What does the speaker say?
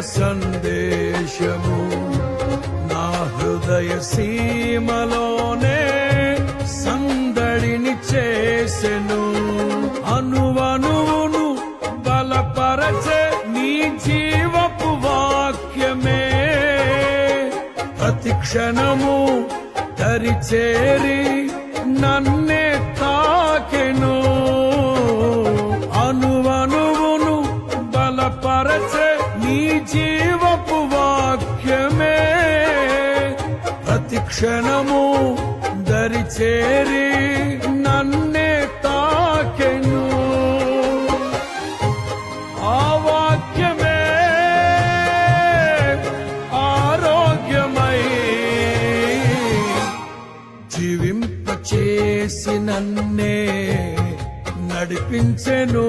సందేశము నా హృదయ సీమలోనే సందడిని చేసెను. అనువనువును బలపరచే నీ జీవపు వాక్యమే. ప్రతి క్షణము తరిచేరి నన్నే తాకెను. అనువనువును బలపరచే నీ జీవపు వాక్యమే. ప్రతి క్షణము దరిచేరి నన్నే తాకెను. ఆ వాక్యమే ఆరోగ్యమై జీవింపచేసి నన్నే నడిపించెను.